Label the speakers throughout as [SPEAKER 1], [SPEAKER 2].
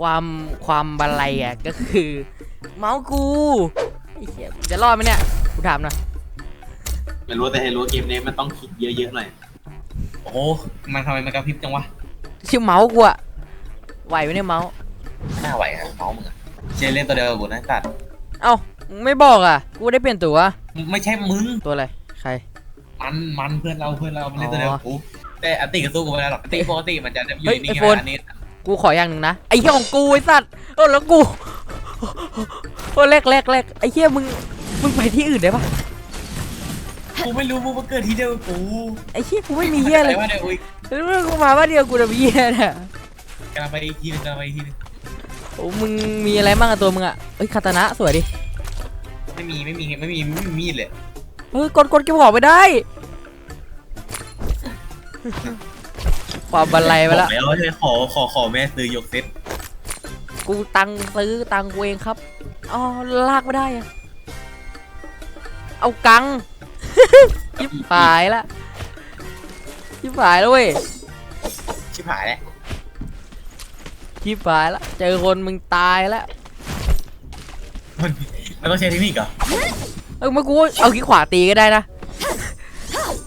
[SPEAKER 1] ความความบันไลอะก็คือ เมาส์กูไอ้เหี้ยจะรอดไหมเนี่ยกูถามหน่อย
[SPEAKER 2] ไม่รู้แต่ให้รู้ว่าเกมนี้มันต้องคิดเยอะๆหน่อย
[SPEAKER 3] โอ้โหมันทำไมมันกระพริบจังวะ
[SPEAKER 1] ชื่อเมาส์กูอะไหวไหมเนี่ยเมาส์
[SPEAKER 3] หน้าไหวอะเมาส์มึงอะเจเล่นตัวเดียวกับกูนะสัตว์
[SPEAKER 1] เอ้ามึงไม่บอกอะ กูได้เปลี่ยนตัว
[SPEAKER 3] ไม่ใช่มึง
[SPEAKER 1] ตัวอะไรใคร
[SPEAKER 3] มันมันเพื่อนเราเพื่อนเรามันเล่นตัวเดียวกับกูแต่อันติก็สู้กูไม่ได้หรอกอันติปกติมันจะอยู่
[SPEAKER 1] เฮ้ย
[SPEAKER 3] นิ่ง
[SPEAKER 1] ไอ้
[SPEAKER 3] ๆ
[SPEAKER 1] โฟน
[SPEAKER 3] นะอันนี้
[SPEAKER 1] กูขออย่างหนึ่งนะ ไอ้เหี้ยของกูไอ้สัตว์เออแล้วกูโอ้แรกแรกแรกไอ้เหี้ยมึง มึงไปที่อื่นได้ปะ
[SPEAKER 3] กูไม่รู้มึงมาเกิดที่เดียวกับกู
[SPEAKER 1] ไอ้เหี้ยกูไม่มีเหี้ยอะไร
[SPEAKER 3] วะเนี่ยอุ้ย
[SPEAKER 1] แล้วกูมาว่าเดียวกูจะมีเหี้ยเนี่ย
[SPEAKER 3] กำลังไปอีกทีนึงกำลังไปอีกทีนึง
[SPEAKER 1] โอ้มึงมีอะไรบ้างอะตัวมึงอะเอ้ยคาตานะสวยดิ
[SPEAKER 3] ไม่มีไม่มีไม่มีไม่มีมีดเลย
[SPEAKER 1] เฮ้ยกดกดเก็บของไปได้ ความบันไลไป
[SPEAKER 3] บ
[SPEAKER 1] แล้
[SPEAKER 3] อ
[SPEAKER 1] ว
[SPEAKER 3] กแล้ว ใช่ไหมขอขอขอแม่ซื้อยกเซ็ต
[SPEAKER 1] กูตังค์ซื้อตังค์กูเองครับอ๋อลากไม่ได้อะเอากัง ยิบหายละยิบหายแล้วเว้ย
[SPEAKER 3] ชิบหายแล้ว
[SPEAKER 1] ยิบหายละเจอคนมึงตายแล้ว
[SPEAKER 3] มันมันต้องใช้เทคนิคเหรอ
[SPEAKER 1] เออเมื่อกูเอาคลิกขวาตีก็ได้นะ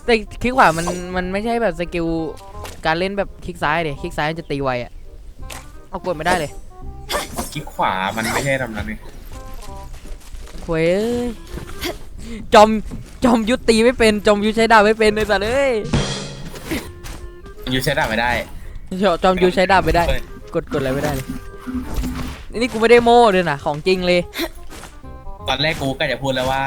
[SPEAKER 1] แต่คลิกขวามันมันไม่ใช่แบบสกิล การเล่นแบบคลิกซ้ายเดยคลิกซ้ายมันจะตีไวอะเอากดไม่ได้เลย
[SPEAKER 3] คลิกขวามันไม่ใช่ทำนั้นนี่
[SPEAKER 1] เว้ยเอ้ยจอมจอมยุทธตีไม่เป็นจอมยุทธใช้ดาบไม่เป็นเลยสัตว์เอ้ย
[SPEAKER 3] มันอยู่ใช้ดาบไม่ได้
[SPEAKER 1] จอจอมยุทธใช้ดาบไม่ได้ กดกดอะไรไม่ได้เลยนี่กูไม่ได้โม้เลยนะของจริงเลย
[SPEAKER 3] ตอนแรกกูก็จะพูดแล้วว่า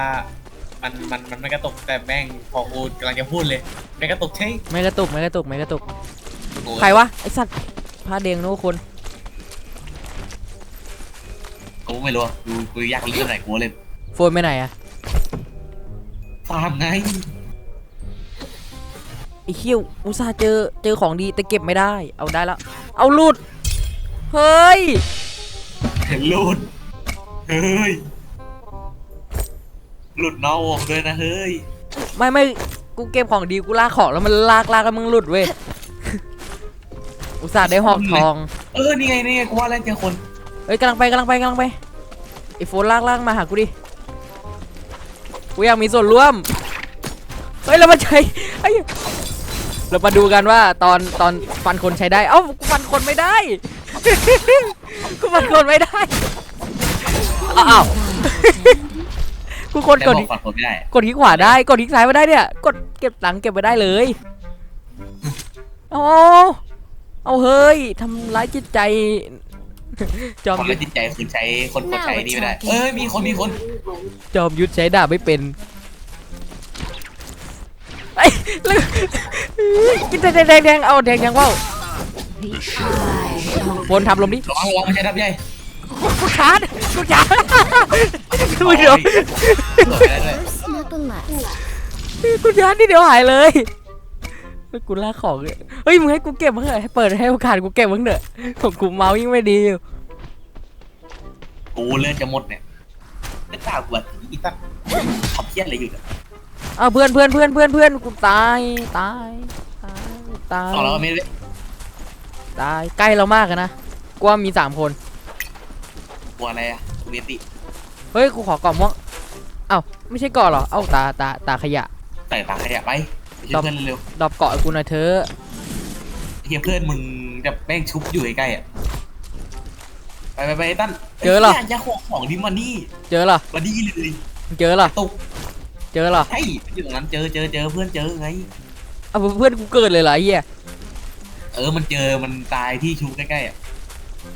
[SPEAKER 3] มันมันมันไม่กระตุกแต่แม่งพอกูกำลังจะพูดเลยไม่กระตุกใช่
[SPEAKER 1] ไม่กระตุกไม่กระตุกไม่กระตุก
[SPEAKER 3] กู
[SPEAKER 1] ใครวะไอสัตว์พาเดงโน้คน
[SPEAKER 3] กูไม่รู้อะกูกูอยากเล่นไหนกูเล่น
[SPEAKER 1] โฟนไปไหนอะ
[SPEAKER 3] ตามไง
[SPEAKER 1] ไอเขี้ยวอุตส่าห์เจอเจอของดีแต่เก็บไม่ได้ เอาได้แล้วเอาหลุดเฮ้ย
[SPEAKER 3] หลุดเฮ้ย หลุดนอกวงด้วยนะเฮ้ย
[SPEAKER 1] ไม่ไม่กูเก็บของดีกูลากของแล้วมันลากลากแล้วมึงหลุดเว้ย อุตส่าห์ได้หอกทอง
[SPEAKER 3] เออนี่ไงนี่ไงกูว่าแล้วเจอคน
[SPEAKER 1] เอ้ยกำลังไปกำลังไปกำลังไปไอโฟนลากลากมาหากูดิกูอยากมีส่วนร่วมเฮ้ยเรามาใช้ไอ้เรามาดูกันว่าตอนตอนฟันคนใช้ได้ เอ้ากูฟันคนไม่ได้ กูฟันคนไม่ได้อ้าว กูกด
[SPEAKER 3] แต่
[SPEAKER 1] กด
[SPEAKER 3] บอกฝันคนไม่ได้
[SPEAKER 1] กดคลิกขวาได้ กดคลิกซ้ายไม่ได้เนี่ย กดเก็บตังค์เก็บไปได้เลย เอาเอาเฮ้ยทำร้ายจิตใจ จอม
[SPEAKER 3] ความ
[SPEAKER 1] ยุ
[SPEAKER 3] เป็
[SPEAKER 1] ท
[SPEAKER 3] น
[SPEAKER 1] ธ
[SPEAKER 3] จิตใจคุณใช้คนคนใช้นี่ไม่ได้ เอ้ยมีคนมีคน
[SPEAKER 1] จอมยุทธใช้ดาบไม่เป็นไอ้ยแล้วกินแดงแดงแดงเอาแดงยังว่าวบนทำลมดิ
[SPEAKER 3] ระวังระวังไม่ใช่ทับใหญ่
[SPEAKER 1] กูชาร์จกูชาร์จกูเดี๋ยว
[SPEAKER 3] เปิดได้ด้วย
[SPEAKER 4] Snapper left.
[SPEAKER 1] กูชาร์จนี่เดี๋ยวหายเลยกูลากของเลยเฮ้ยมึงให้กูเก็บมั้งเหรอะให้เปิดให้โอกาสกูเก็บมั้งเถอะของกูเมาส์ยิ่งไม่ดีอยู่
[SPEAKER 3] กูเลื่อนจะหมดเนี่ยไม่กล้ากูอะอีตั้งทำเพี้ยนอะไรอยู่เนี่ย
[SPEAKER 1] เอาเพื่อนเพื่อนเพื่อนเพื่อนเพื่อนกูตายตายตายตาย
[SPEAKER 3] เอาแล้วก็ไม่ได้
[SPEAKER 1] ตายใกล้เรามากอะนะกูว่ามีสามคน
[SPEAKER 3] กลัวอะไรอะกูเรียนติ
[SPEAKER 1] เฮ้ยกูขอกล่องม่วงเอ้าไม่ใช่เกาะเหรอเอ้าตาตาตาขยะ
[SPEAKER 3] แต่ตาขยะไปไปช่วยเพื่อนเร็ว
[SPEAKER 1] ดรอปเกาะให้กูหน่อยเถอะ
[SPEAKER 3] ๆเฮียเพื่อนมึงจะแม่งชุบอยู่ใกล้ๆอะไปไปไปไอ้ตั้นยจะของของดิมานี่
[SPEAKER 1] เจอเหรอ
[SPEAKER 3] มาดีเลย
[SPEAKER 1] เจอเหรอ
[SPEAKER 3] ตก
[SPEAKER 1] เจอเหรอ
[SPEAKER 3] ใช่อยู่ตรงนั้นเจอเจอเจอเพื่อนเจอไง
[SPEAKER 1] เอาเพื่อนกูเกิดเลยเหรอไอ้เหี้ย
[SPEAKER 3] เออมันเจอมันตายที่ชุบใกล้ๆอะ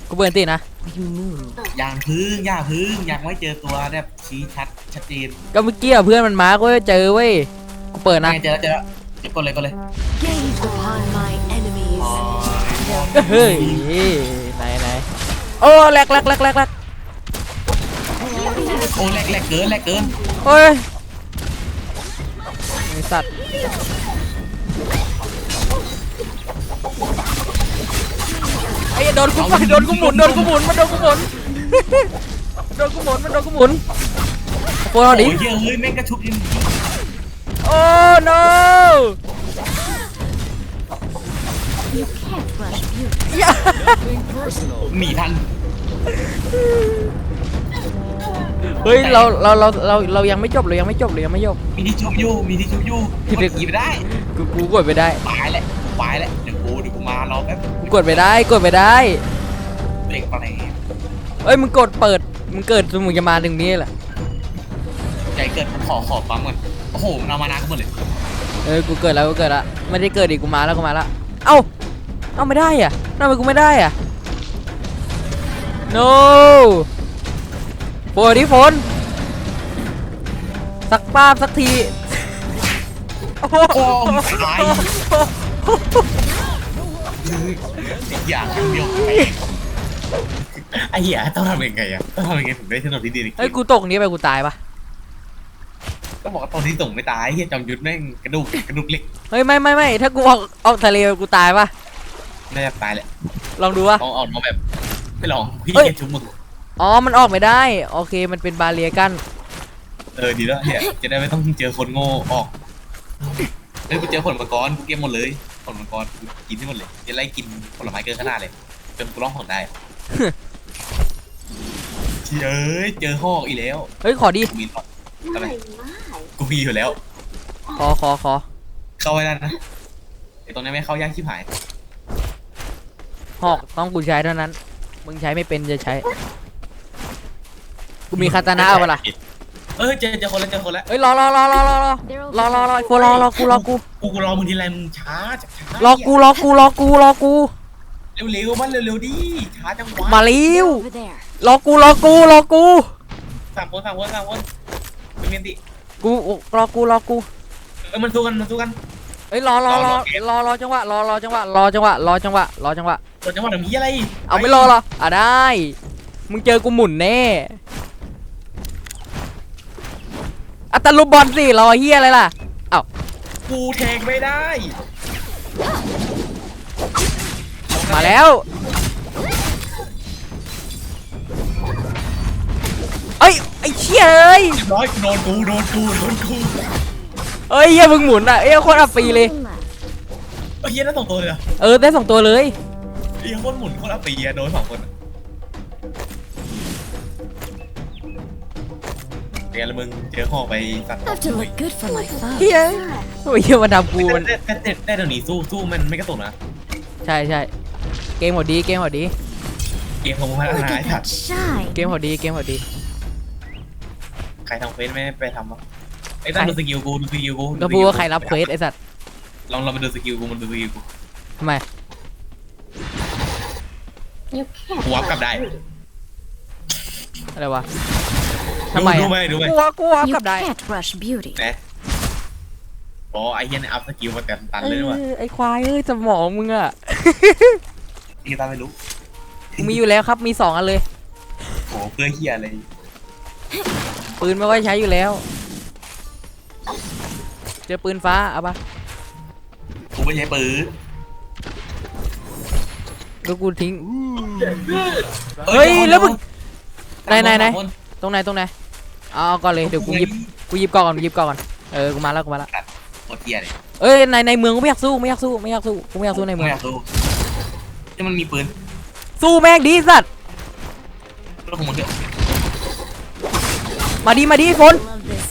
[SPEAKER 1] กูเปิดตีนะ
[SPEAKER 3] ยางพึ่งยางพึ่งยังไม่เจอตัวแบบชี้ชัดชัดเจน
[SPEAKER 1] ก็เมื่อกี้อะเพื่อนมันมาก็เจอเว้ยกูเปิดนะ
[SPEAKER 3] ไงเจอแล้วเจอแล้วเดี๋ยวกดเลยกดเลย
[SPEAKER 4] Gaze upon my enemies.
[SPEAKER 1] เฮ้ยไหนไหนโอ้แหลกแหลกแหลกแหลกแหลก
[SPEAKER 3] โอ้แรกแรกเกินแรกเกิน
[SPEAKER 1] โอ้ยไอสัตว์ ดนกูไปโดนกูหมุนโดนกูหมุนมันโดนกูหมุนโดนกูหมุนมันโดนกูหมุนโฟนเอาดิ
[SPEAKER 3] โอ้ยเหี้ยเฮ้ยแม่งกระชุบยิง
[SPEAKER 1] โอ้ no
[SPEAKER 4] You can't rush beauty.
[SPEAKER 1] อย่า
[SPEAKER 3] หนีทัน
[SPEAKER 1] เฮ้ยเราเราเราเราเรายังไม่จบเรายังไม่จบเรายังไม่จบ
[SPEAKER 3] มีที่ชุบอยู่มีที่ชุบอยู่
[SPEAKER 1] ที่
[SPEAKER 3] ก
[SPEAKER 1] เด็
[SPEAKER 3] ด
[SPEAKER 1] ก
[SPEAKER 3] กีไม่ได้
[SPEAKER 1] กูกูกดไปได้
[SPEAKER 3] ตายแหละตายแหละเดี๋ยวกูเดี๋ยวกูมารอแป๊บ
[SPEAKER 1] กูกดไปได้กดไปได้
[SPEAKER 3] เด็กอะไร
[SPEAKER 1] เอ้ยมึงกดเปิดมึงเกิดมึงจะมาถึงนี้แหละ
[SPEAKER 3] ใจเกิดมันขอขอปั๊มก่อนโอ้โหมันเอามานาขึ้นหมดเลย
[SPEAKER 1] เออกูเกิดแล้วกูเกิดแล้วไม่ได้เกิดอีกกูมาแล้วกูมาแล้วเอ้าเอ้าไม่ได้อะทำไมกูไม่ได้อะ no โฟนดิโฟนสักป้าบสักที โอ้โห
[SPEAKER 3] โอ้มตายอย่างเดียวไอ้เหี้ยต้องทำยังไงอะต้องทำยังไงถึงได้ถนนที่ดี
[SPEAKER 1] เฮ้ยกูตกนี้ไปกูตายปะ
[SPEAKER 3] ก็บอกว่าตอนที่ส่งไม่ตายเฮียจอมยุทธแม่งกระดูกกระดูกเหล็ก
[SPEAKER 1] เฮ้ยไม่ไม่ไม่ถ้ากูออกออกทะเลกูตายปะ
[SPEAKER 3] น่าจะตายแหละ
[SPEAKER 1] ลองดูวะ
[SPEAKER 3] ต้องเอาน้องแบบไม่ลองพี่
[SPEAKER 1] เอ้ย
[SPEAKER 3] เกียชุบมึง
[SPEAKER 1] อ๋อมันออกไม่ได้โอเคมันเป็นบาเรียกัน
[SPEAKER 3] เออดีแล้วเฮียจะได้ไม่ต้องเจอคนโง่ออกเฮ้ยกูเจอผลมังกรกูเก็บหมดเลย ผลมังกรกูกินให้หมดเลยจะไล่กินผลไม้เกินขนาดเลย จนกูร้องหอนได้เฮ้ยเจอหอกอีกแล้ว
[SPEAKER 1] เฮ้ยขอดิ
[SPEAKER 3] กูมีหอกอะไรกูมีอยู่แล้ว
[SPEAKER 1] ขอขอขอ
[SPEAKER 3] เข้าไว้แล้วนะไอ้ตรงนี้ไม่เข้ายากชิบหาย
[SPEAKER 1] หอกต้องกูใช้เท่านั้น มึงใช้ไม่เป็นจะใช้ กูมีคาตานะเอาปะล่ะ
[SPEAKER 3] เออเจอเจอคนแล้วเจอคนแล้ว
[SPEAKER 1] เอ้ยรอรอรอรอรอรอรอรอรอไอ้โฟรอรอกูรอกู
[SPEAKER 3] กูกูรอมึงทีไรมึงช้าจักช้าร
[SPEAKER 1] อกูรอกูรอกูรอกู
[SPEAKER 3] เร็วๆมันเร็วๆดิช้าจังวะ
[SPEAKER 1] มาเร็ว
[SPEAKER 4] Over there.
[SPEAKER 1] รอกูรอกูรอกู
[SPEAKER 3] สามคนสามคนสามคนเป็นเมนติ
[SPEAKER 1] กูรอกูรอกู
[SPEAKER 3] เออมันสู้กันมันสู้กัน
[SPEAKER 1] เอ้ยรอรอรอรอรอจังหวะรอรอจังหวะรอจังหวะรอจังหวะรอจังหวะ
[SPEAKER 3] ตัวจังหวะแบบนี้อะไร
[SPEAKER 1] เอาไม่รอหรออะได้ มึงเจอกูหมุนแน่ อัตตลุบบอลสิรอเฮียอะไรล่ะ
[SPEAKER 3] กูแทงไม่ได้
[SPEAKER 1] มาแล้วเอ้ยไอ้เชี่ยเอ้ย
[SPEAKER 3] เรียบร้อยโดนกูโดนกูโดนกู
[SPEAKER 1] เอ้ยเฮียมึงหมุนอะเอ้ยโคตรอับปีเลย
[SPEAKER 4] One left.
[SPEAKER 3] เอ้ยเฮียน่าสองตัวเลยเหรอ
[SPEAKER 1] เออได้สองตัวเลย
[SPEAKER 3] เฮียโคตรหมุนโคตรอัปปีอะโดนสองคนอะ เดี๋ยวละมึงเจอห่อไปสัตว์
[SPEAKER 4] I have to look good for my foe.
[SPEAKER 1] เฮียโอ้ยเฮียมันทำกูมัน
[SPEAKER 3] แต่แต่แต่แต่เดี๋ยวนี้สู้สู้มันไม่กระตุกนะ
[SPEAKER 1] ใช่ใช่เกมหัวดีเกมหัวดี
[SPEAKER 3] เกมของมึงพัฒ
[SPEAKER 4] Look
[SPEAKER 3] นาไอ้
[SPEAKER 4] at
[SPEAKER 3] สัต
[SPEAKER 4] that
[SPEAKER 3] ว์
[SPEAKER 4] shine.
[SPEAKER 1] เกมหัวดีเกมหัวดี
[SPEAKER 3] ใครทำเฟซไม่ไปทำวะไอ้ตั้งดูสกิลกูดูสกิลกู
[SPEAKER 1] ก็พูดว่าใครรับเควสไอ้สัตว์
[SPEAKER 3] ลองลองมาดูสกิลกูมันดูสกิลกู
[SPEAKER 1] ทำไม
[SPEAKER 3] กูวับกลับได้
[SPEAKER 1] อะไรวะ ทำไม
[SPEAKER 3] ดู
[SPEAKER 1] อะ
[SPEAKER 3] ไหมดูไหม
[SPEAKER 1] กูว่ากูว่า
[SPEAKER 4] You
[SPEAKER 1] กลับได้
[SPEAKER 4] can't rush beauty.
[SPEAKER 3] นะอ๋อไอ้เฮียเนี่ยอัพสกิลมาเต็มตัน
[SPEAKER 1] เอ
[SPEAKER 3] เลยว่ะ
[SPEAKER 1] อไอ้ควายเอ้ยสมองมึงอะ
[SPEAKER 3] พี่ตาไม่รู้
[SPEAKER 1] กูมีอยู่แล้วครับมีสองอันเลย
[SPEAKER 3] โหเพื่อเฮียอะไร
[SPEAKER 1] ปืนไม่ค่อยใช้อยู่แล้ว เจอปืนฟ้าเอาปะ
[SPEAKER 3] กูไม่ใช่ปืน
[SPEAKER 1] ก็กูทิ้ง เฮ้ยแล้วมึงไหนไหนไหน ตรงไหนตรงไหน เอาเอาก่อนเลยเดี๋ยวกูหยิบกูหยิบก่อนก่อนกูหยิบก่อนก่อนเออกูมาแล้วกูมาแล้ว
[SPEAKER 3] โคตรเฮียเลย
[SPEAKER 1] เอ้ยในในเมืองกูไม่อยากสู้ไม่อยากสู้ไม่อยากสู้กูไม่อยากสู้ในเมื
[SPEAKER 3] ไม่
[SPEAKER 1] อง
[SPEAKER 3] อยากดูที่มันมีปืน
[SPEAKER 1] สู้แม่งดีสัตว์
[SPEAKER 3] รถของมึงเถอะ
[SPEAKER 1] มาดีมาดีฝน
[SPEAKER 4] Love this.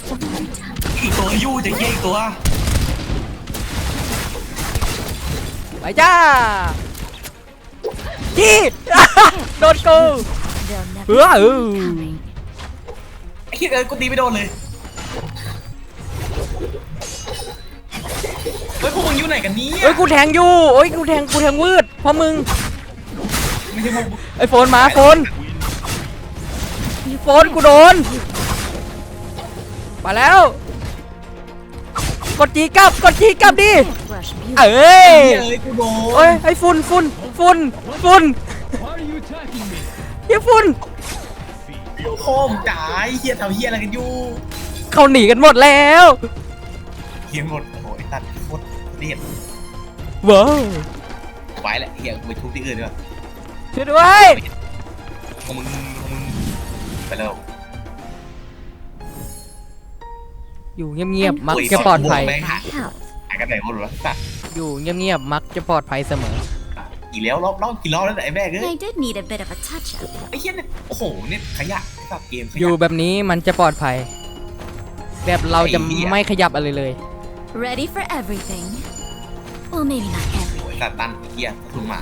[SPEAKER 3] อีกตัวยู่จะเฮียอีกตัว
[SPEAKER 1] ไปจ้าจี้โดนกู
[SPEAKER 4] They'll never
[SPEAKER 1] Ủa,
[SPEAKER 4] see
[SPEAKER 1] ừ.
[SPEAKER 4] me coming.
[SPEAKER 3] ไอ้ เฮียเอ้ยกูตีไม่โดนเลยเฮ้ยพวกมึงอยู่ไหนกันเนี่ย
[SPEAKER 1] เอ้ยกูแทงอยู่โอ้ยกูแทงกูแทงวืดเพราะมึง
[SPEAKER 3] ไม่ใช่พวก
[SPEAKER 1] ไอ้โฟนมาโฟนโฟนกูโดนมาแล้ว กดจีกลับกดจีกลับดิ
[SPEAKER 4] Can't rush beauty.
[SPEAKER 1] เอ้ย
[SPEAKER 3] เฮ้ยกูโดน
[SPEAKER 1] เอ้ยไอ้ฝุ่นฝุ่นฝุ่นฝุ่นเฮียฝุ่น
[SPEAKER 3] โคมจ๋าไอ้เฮียทำเฮียอะไรกันอยู่
[SPEAKER 1] เขาหนีกันหมดแล้ว
[SPEAKER 3] เฮียหมดโอ้โหไอ้ตัดโคตรเรียบ
[SPEAKER 1] ว้าว
[SPEAKER 3] ไว้แหละเฮียกูไปทุบที่อื่นดีกว่า
[SPEAKER 1] ช่วยด้วย
[SPEAKER 3] ของมึงของมึงไปแล้ว
[SPEAKER 1] อยู่เงียบๆมักจะปลอดภัย
[SPEAKER 3] หากันไหนหมดวะสัตว์
[SPEAKER 1] อยู่เงียบๆมักจะปลอดภัยเสม
[SPEAKER 3] อ กแล้วรอบรอบกี่รอบแล้วเนี่ยไอ้แม่เอ้ย
[SPEAKER 4] I did need a bit of a touch up.
[SPEAKER 3] ไอ้เหี้ยเนี่ยโอ้โหเนี่ยขยะสับเกมข
[SPEAKER 1] อยู่
[SPEAKER 3] ยะ
[SPEAKER 1] แบบนี้มันจะปลอดภัย แบบเราจะ
[SPEAKER 3] ไอ้เหี้ย
[SPEAKER 1] ไม่ขยับอะไรเลย
[SPEAKER 4] Ready for everything. Well, maybe not
[SPEAKER 3] ไอ้
[SPEAKER 4] everything.
[SPEAKER 3] สัตว์ตันไอ้เหี้ยคุณหมา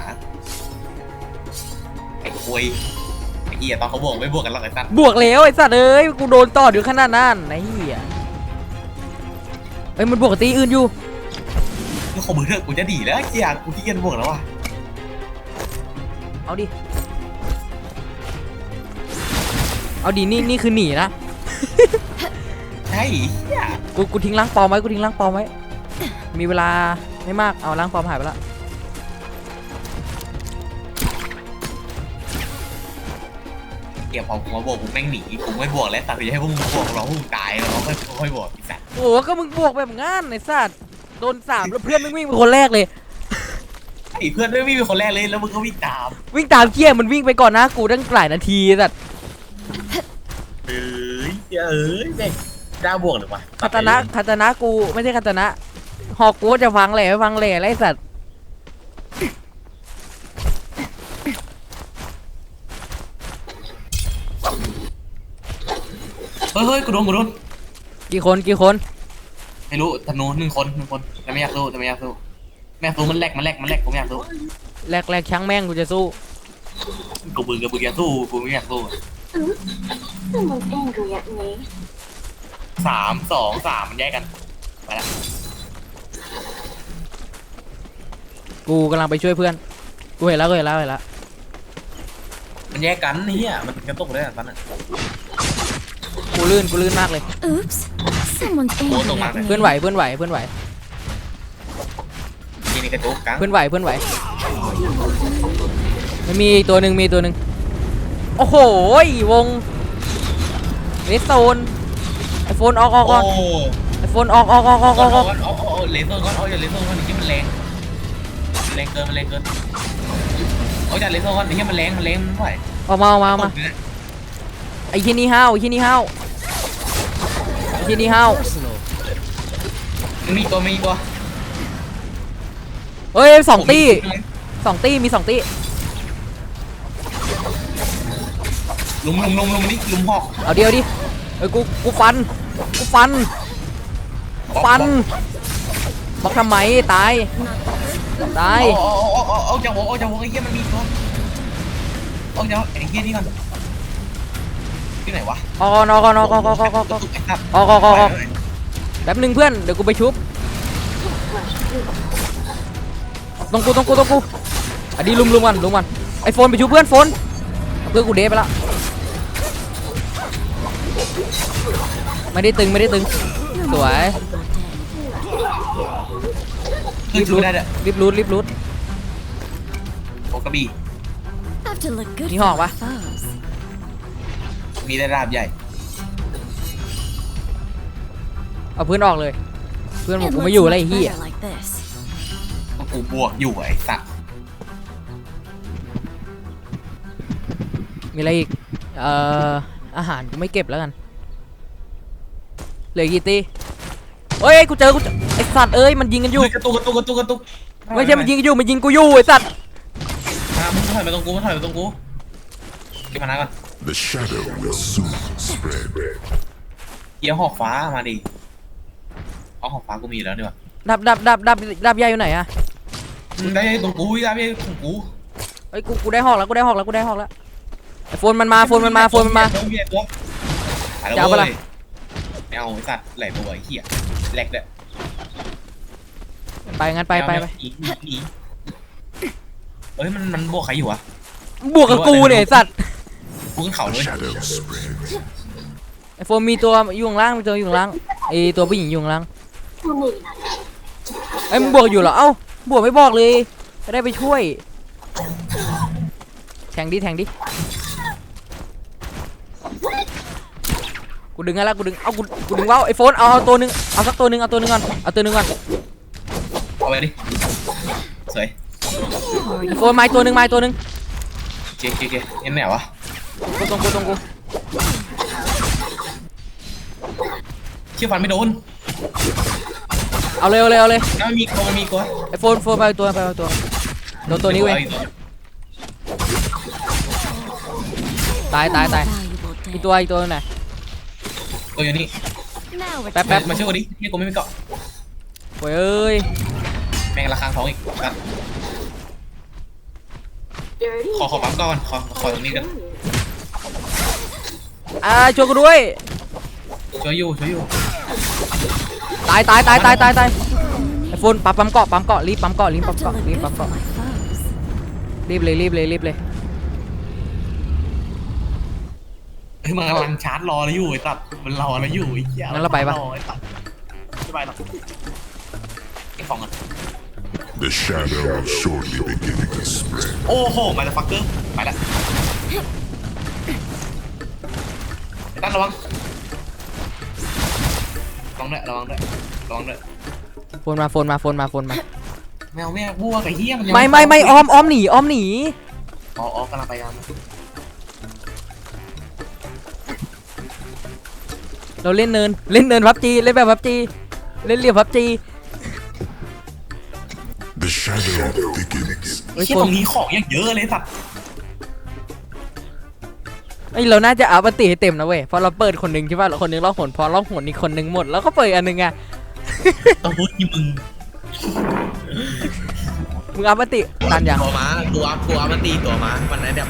[SPEAKER 3] ไอ้คุยไอ้เหี้ยตอนเขาบวกไม่บวกกันหรอกไอ้สัตว์
[SPEAKER 1] บวกแล้วไอ้สัตว์เอ้ยกูโดนต่ออยู่ขนาดนั้นไอ้เหี้ยเอ้ยมันบวกกับตีอื่นอยู่
[SPEAKER 3] นี่ขอมือเถอะกูจะดีแล้วไอ้เหี้ยกูที่เกียจบวกแล้วว่ะ
[SPEAKER 1] เอาดิ เอาดิ นี่ นี่คือหนีนะ
[SPEAKER 3] ใช่เหี้ย
[SPEAKER 1] กู กูทิ้งล้างปลอมไว้ กูทิ้งล้างปลอมไว้ มีเวลาไม่มาก เอาล้างปลอมหายไปละ
[SPEAKER 3] เหี้ยพอกูมาบวกกูแม่งหนีกูไม่บวกแล้วตัดสินใจให้พวกมึงบวกเราพวกมึงตายแล้วเราค่อยค่อยบวกไอ้สัตว์
[SPEAKER 1] โอ้ก็มึงบวกแบบงั้นไอ้สัตว์โดนสามแล้วเพื่อนมึงวิ่งเป็นคนแรกเลย
[SPEAKER 3] ไอ้เพื่อนไม่มีคนแรกเลยแล้วมึงก็วิ่งตาม
[SPEAKER 1] วิ่งตามเกี้ยมันวิ่งไปก่อนหนะกูตั้งหลายนาทีไอ้สัตว์
[SPEAKER 3] เอ้ยเอ้ยแม่งกล้าบวกหรือวะ
[SPEAKER 1] คาตานะคาตานะกูไม่ใช่คาตานะหอกกูจะฟังแหล่ไม่ฟังแหล่ไรสัตว์
[SPEAKER 3] เฮ้ยเฮ้ยกูโดนกูโดน
[SPEAKER 1] กี่คนกี่คน
[SPEAKER 3] ไม่รู้ธนูหนึ่งคนหนึ่งคนแต่ไม่อยากสู้แต่ไม่อยากสู้ แม่งสู้มันแหลกมันแหลกมันแหลกกูไม่อยากสู้
[SPEAKER 1] แรกแรกช้างแม่งกูจะสู้
[SPEAKER 3] กูบึงกับบึงอยากสู้กูไม่อยากสู้
[SPEAKER 5] Someone's angry at me.
[SPEAKER 3] สามสองสามมันแยกกันไปละ
[SPEAKER 1] กูกำลังไปช่วยเพื่อน กูเห็นแล้วกูเห็นแล้วเห็นแล้ว
[SPEAKER 3] มันแยกกันเฮียมันกระตุกได้อะตอนนั้น
[SPEAKER 1] กูลื่นกูลื่นมากเลย
[SPEAKER 4] Oops. Someone's angry
[SPEAKER 3] don't
[SPEAKER 4] at
[SPEAKER 1] เพื่อน
[SPEAKER 4] me.
[SPEAKER 1] ไหวเพื่อนไหวเพื่อนไหว
[SPEAKER 3] ทีนี้กระตุกกลาง
[SPEAKER 1] เพื่อนไหวเพื่อนไหวมันมีอีกตัวหนึ่งมีอีกตัวหนึ่งโอ้โหวงเลสโซนไอโฟนออกออกอ
[SPEAKER 3] โอ้
[SPEAKER 1] อกไอโฟนออกออกออกออกอ
[SPEAKER 3] ก้อ
[SPEAKER 1] อนกออก
[SPEAKER 3] ก้อนเอาเอาเลเซอร์ก้อนเอาอย่าเลเซอร์ก้อนนี่มันแรงมันแรงเกินมันแรงเกินเอาอย่าเลเซอร์ก้อนนี่มันแรงมันแรงมันไม่ไหว
[SPEAKER 1] ออกมาออกมาออกมา
[SPEAKER 3] ตกเลยนะ
[SPEAKER 1] ไอ้ที่นี่ห้าวไอ้ที่นี่ห้าวไอ้ที่นี่ห้าว
[SPEAKER 3] มันมีตัวมีตัว
[SPEAKER 1] เฮ้ยสองตี้สองตี้มีสองตี้
[SPEAKER 3] ลุมลุมลุมลุมนี่ลุมหอก
[SPEAKER 1] เอาเดียวดิเอ้ยกูกูฟันกูฟันฟันบล็อกทำไมตายตาย
[SPEAKER 3] เอาเอาเอาเอาเอาจากวงเอาจากวงไอ้เหี้ยมันมีตัวเอาจากไอ้เหี้ยนี่ก่อนที่ไหนวะ
[SPEAKER 1] ออกก่อนออกก่อนออกก่อนออกก่อนออกก่อน
[SPEAKER 3] ไอ้สัตว์
[SPEAKER 1] ออกออกออกออกแป๊บหนึ่งเพื่อนเดี๋ยวกูไปชุบ ตรงกูตรงกูตรงกูอันนี้ลุมลุมกันลุมกันไอโฟนไปชุบเพื่อนโฟนเพื่อนกูเดฟไปละไม่ได้ตึงไม่ได้ตึงสวย
[SPEAKER 3] คือดูได้เด้อ
[SPEAKER 1] รีบรูดรีบรูด
[SPEAKER 3] โอกระบี่
[SPEAKER 4] Have to look good
[SPEAKER 1] Đi
[SPEAKER 4] for
[SPEAKER 1] học
[SPEAKER 4] my
[SPEAKER 1] à?
[SPEAKER 4] foes.
[SPEAKER 3] มีได้ราบใหญ่
[SPEAKER 1] เอาเพื่อนออกเลย เพื่อนบอก
[SPEAKER 4] It
[SPEAKER 1] กู
[SPEAKER 4] looks
[SPEAKER 1] ไม่อยู่อะไร
[SPEAKER 4] much
[SPEAKER 1] ไอ้เหี้ย
[SPEAKER 4] better like this.
[SPEAKER 3] กูบวกอยู่ไอ้สัตว์
[SPEAKER 1] มีอะไรอีก เอ่อ อาหารกูไม่เก็บแล้วกัน เหลือกี่ตีเอ้ย กูเจอ กูเจอไอสัตว์เอ้ย มันยิงกันอยู่
[SPEAKER 3] เฮ้กระตุกกระตุกกระตุกกระตุก
[SPEAKER 1] ไม่ใช่ มันยิงกันอยู่ มันยิงกูอยู่ไอสัตว์
[SPEAKER 3] อะมึงถอยไปตรงกูมึงถอยไปตรงกูเก็บมานะก่อน
[SPEAKER 6] The shadow will soon spread.
[SPEAKER 3] เกี่ยวหอกฟ้ามาดิเอาหอกฟ้ากูมีอยู่แล้วนี่หว่า
[SPEAKER 1] ดับดับดับดับดับยาอยู่ไหนอะ
[SPEAKER 3] มึงได้ตรงกูได้ไม่ตรงกู
[SPEAKER 1] เอ้ยกูกูได้หอกแล้วกูได้หอกแล้วกูได้หอกแล้วไอโฟนมันมาโฟนมันมาโฟนมันมา
[SPEAKER 3] ตัวมีตัวไปแล้ว
[SPEAKER 1] จะเอาปะล่ะ
[SPEAKER 3] เว้ยไม่เอาไอ้สัตว์แหลกตัวไอ้เหี้ยแหลกเลย
[SPEAKER 1] ไปงั้นไปไปไป
[SPEAKER 3] หนีหนีหนีเอ้ยมันมันบวกใครอยู่วะ
[SPEAKER 1] บวกกับกูเนี่ยไอ้สัตว์
[SPEAKER 3] กูขึ้นเขา
[SPEAKER 6] The
[SPEAKER 3] เลย
[SPEAKER 6] shadow spreads.
[SPEAKER 1] ไอโฟนมีตัวอยู่ข้างล่างมีตัวอยู่ข้างล่างไอตัวผู้หญิงอยู่ข้างล่าง
[SPEAKER 5] Who need not?
[SPEAKER 1] ไอยมึงบวกอยู่เหรอเอ้า บวกไม่บอกเลย จะได้ไปช่วย แทงดิ แทงดิ กูดึงให้แล้วกูดึง เอากู กูดึงว่าวไอโฟน เอาเอาตัวหนึงเอาสักตัวหนึงเอาตัวหนึงก่อน เอาตัวหนึงก่อน
[SPEAKER 3] เอาไปดิ สวย
[SPEAKER 1] ไอโฟนไม้ตัวหนึงไม้ตัวหนึง
[SPEAKER 3] เจ๊เจ๊เจ๊ยังไหนวะ
[SPEAKER 1] กูตรงกูตรงกู
[SPEAKER 3] เชี่ยฟันไม่โดน
[SPEAKER 1] เอาเลยเอาเลยเอาเลย
[SPEAKER 3] แล้วมันมีตัวมันมีตัว
[SPEAKER 1] ไอโฟนโฟนไปเอาตัวไปเอาตัวโดนตัวนี้เว้ยตายตายตาย
[SPEAKER 4] Valuable
[SPEAKER 1] อีก
[SPEAKER 4] day.
[SPEAKER 1] ตัวอีกตัวไหน
[SPEAKER 3] ตัวอยู่นี่
[SPEAKER 4] Now we're
[SPEAKER 1] แป๊บแป๊บ
[SPEAKER 3] มาช่วยกูดินี่กูไม่มีเกาะ
[SPEAKER 1] โว้ยเอ้ย
[SPEAKER 3] แม่งราคาท้องอีกกัน
[SPEAKER 5] Dirty
[SPEAKER 3] ขอขอปั๊มก่อนขอขอตรงนี้กัน
[SPEAKER 1] อ่าช่วยกูด้วย
[SPEAKER 3] ช่วยอยู่ช่วยอยู่
[SPEAKER 1] ตายตายตายตายตายตายไอโฟนปั๊มปั๊มเกาะปั๊มเกาะรีบปั๊มเกาะรีบปั๊ม
[SPEAKER 4] Have to
[SPEAKER 1] เกาะ
[SPEAKER 4] look
[SPEAKER 1] รีบ
[SPEAKER 4] good
[SPEAKER 1] ปั๊ม
[SPEAKER 4] for
[SPEAKER 1] เกาะ
[SPEAKER 4] my foes.
[SPEAKER 1] รีบเลยรีบเลยรีบเลย
[SPEAKER 3] เฮ้ยมันกำลังชาร์จรอแล้วอยู่ไอ้ตัดมันรอแล้วอยู่ไอ้เหี้ย
[SPEAKER 1] งั้นเราไปปะ
[SPEAKER 3] อไอ้ตัดไม่ไปหรอกไอ้ฟองอะ
[SPEAKER 6] The shadow will shortly begin to spread.
[SPEAKER 3] โอ้โหมาแล้วฟักเกอร์ไปละไอ้ตั้นระวัง ระวังด้วยระวังด้วยระวังด้วย
[SPEAKER 1] โฟนมาโฟนมาโฟนมาโฟนมา
[SPEAKER 3] แมวแม่บัวกับเฮียมันยัง
[SPEAKER 1] ไม่ไม่ไม่อ้อมอ้อมหนีอ้อมหนี
[SPEAKER 3] อ๋ออ๋อกำลังไปกัน
[SPEAKER 1] เราเล่นเนินเล่นเนินพับจีเล่นแบบพับจีเล่นเหลี่ยมพับจี
[SPEAKER 6] The shadow thickens.
[SPEAKER 1] เฮ้ย
[SPEAKER 3] เฮีย
[SPEAKER 1] โฟ
[SPEAKER 3] ต
[SPEAKER 1] น
[SPEAKER 3] รงนี้ของยังเยอะเลยสัตว์
[SPEAKER 1] ไอยเราน่าจะอัพอันติให้เต็มนะเว้ยเพราะเราเปิดคนหนึ่งใช่ป่ะแล้วคนหนึงล่องหนพอล่องหนอีกคนหนึ่งหมดแล้วก็เปิดอันหนึงไง
[SPEAKER 3] ต้องพูดที่มึง
[SPEAKER 1] มึงอัพอันติตันยัง
[SPEAKER 3] ตัวม้าตัวอัพตัวอัพมันตีตัวม้ามันไอ้แบบ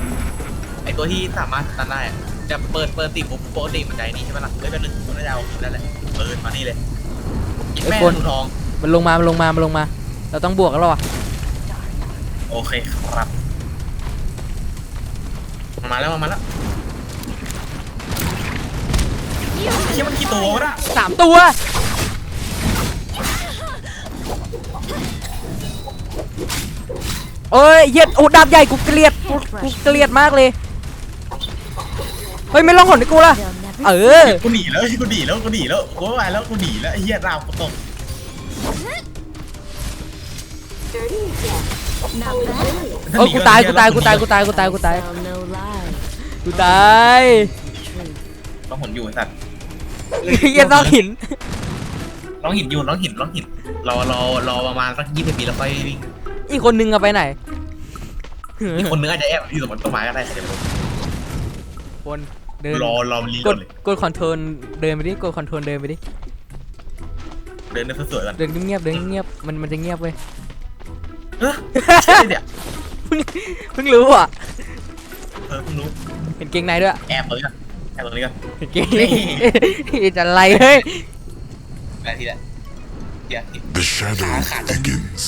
[SPEAKER 3] ไอตัวที่สามารถตันได้อะจะเปิดเปิดตีปุ๊บปกติมันใจนี่ใช่ไหมล่ะไม่เป็นหนึ่งมันน่าจะเอาได้แหละเปิดมานี่เลยกินแม่ถุงทอง
[SPEAKER 1] มันลงมามันลงมามันลงมา เราต้องบวกกันแล้ววะ
[SPEAKER 3] โอเคครับมันมาแล้วมันมาแล้ว เชี่ยมันกี่ตัววะน่ะ
[SPEAKER 1] สามตัว เอ้ยเหี้ย็ดโอ้ดาบใหญ่กูเกลียดกูกูเกลียดมากเลย เฮ้ย ไม่ล่องหนให้กูล่ะ
[SPEAKER 4] They'll never
[SPEAKER 1] เออ
[SPEAKER 3] กูหนีแล้วกูหนีแล้วกูหนีแล้วกูไม่ไหวแล้วกูหนีแล้วไอ้เหี้ยราวกูตก
[SPEAKER 5] dirty again.
[SPEAKER 4] Not bad.
[SPEAKER 1] เออกูตายกูตายกูตายกูตายกูตายกูตาย
[SPEAKER 4] Tell no lie.
[SPEAKER 1] กูตาย
[SPEAKER 4] Truth.
[SPEAKER 3] ต้องหนอยู่ไอ้สัตว์
[SPEAKER 1] เหี้ย็นต้องหิน
[SPEAKER 3] ร้องหินอยู่ร้องหินร้องหินรอรอรอประมาณสักยี่สิบปีแล้วค่อยวิ่ง
[SPEAKER 1] อีกคนนึงอะไปไหน
[SPEAKER 3] อีกคนนึงอาจจะแอบอยู่ตรงต้นไม้ก็ได้เดี๋ยว
[SPEAKER 1] คนเดิน
[SPEAKER 3] รอรอมันรี
[SPEAKER 1] ก
[SPEAKER 3] ก่อ
[SPEAKER 1] ด
[SPEAKER 3] นเลย
[SPEAKER 1] กดคอนโทรลเดินไปดิกดคอนโทรลเดินไปดิ
[SPEAKER 3] เดินเดินสวยๆก่อน
[SPEAKER 1] เดินเงียบๆเดินเงียบๆมันมันจะเงียบเว้ย
[SPEAKER 3] เฮ้ยใช่เนี่ย
[SPEAKER 1] เพิ่งเพิ่งรู้อะ
[SPEAKER 3] เออเพิ่งรู้
[SPEAKER 1] เห็นเกงในด้วย
[SPEAKER 3] แอบตรงนี้ก่อน แอบตรงนี้ก่อน
[SPEAKER 1] เห็นเกงในจะอะไรเฮ้ย
[SPEAKER 3] ได้ทีละเดี๋ยว
[SPEAKER 6] The shadow thickens.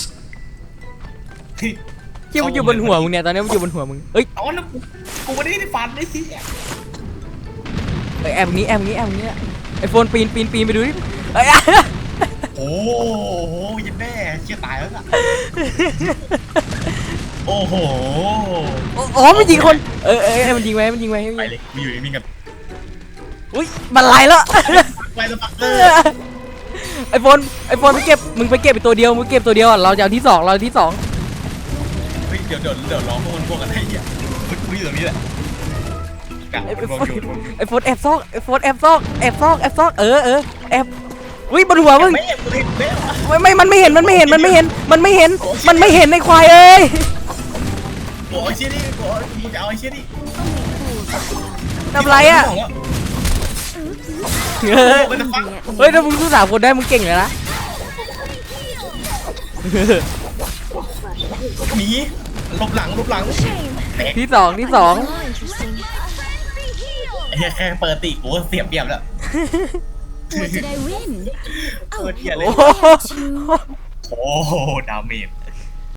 [SPEAKER 1] เกี่ยวมันอยู่บนหัวมึงเนี่ยตอนนี้มันอยู่บนหัวมึงเอ้ย
[SPEAKER 3] เอาแล้วกูกูไม่ได้ฟันได้สิ
[SPEAKER 1] เอ้ยแอบอย่างนี้แอบอย่างนี้แอบอย่างนี้ไอโฟนปีนปีนปีนไปดูดิเอ้ย
[SPEAKER 3] โอ้โหยันแม่เชี่ยตายแล้วอะโอ้โห
[SPEAKER 1] อ๋อมันยิงคนเออเออเออมันยิงไว้มันยิงไว้มันยิง
[SPEAKER 3] ไป
[SPEAKER 1] ไว้
[SPEAKER 3] เลยกูอยู่นิ่งๆกัน
[SPEAKER 1] อุ้ยมันไหลแล้ว
[SPEAKER 3] ไปแล้วปักเตอร์
[SPEAKER 1] ไอโฟนไอโฟนไปเก็บมึงไปเก็บไปตัวเดียวมึงเก็บตัวเดียวอะเราจะเอาที่สองเราเอาที่สอง
[SPEAKER 3] เฮ้ยเดี๋ยวเดี๋ยวเดี๋ยวร้องพวกมันพวกกันให้เหี้ยกูกูอยู่ตรงนี้แหละกะ
[SPEAKER 1] ไอ
[SPEAKER 3] มัน
[SPEAKER 1] โฟ
[SPEAKER 3] มอง
[SPEAKER 1] น
[SPEAKER 3] อยู่
[SPEAKER 1] ไอโฟนแอบซอกไอโฟนแอบซอกแอบซอกแอบซอกเออเออแอบอุ้ยบนหัวมึง
[SPEAKER 3] ไม่เห็นกูเห็นแล้ว
[SPEAKER 1] ไม่ไม่มันไม่เห็นมันไม่เห็นมันไม่เห็นมันไม่เห็นมันไม่เห็นในควายเอ้ย
[SPEAKER 3] กูเอาไอ้เชี่ยนี่กูเอากูจะเอาไอ้เชี่ยนี่
[SPEAKER 1] ทำไรอะ
[SPEAKER 3] ที่
[SPEAKER 1] เออ
[SPEAKER 3] มันจะฟัง
[SPEAKER 1] เฮ้ยถ้ามึงสู้สามคนได้มึงเก่งเลยนะ
[SPEAKER 3] หนีหลบหลังหลบหลังแตก
[SPEAKER 1] ที่สองที่สอง
[SPEAKER 4] More interesting.
[SPEAKER 3] ไอ้เหี้ยแค่เปิดติกูก็เสียเปรียบแล้ว
[SPEAKER 4] What did I win?
[SPEAKER 3] โคตรเหี้ยเลย
[SPEAKER 1] โอ้โห
[SPEAKER 3] โอ้โหดาเมจ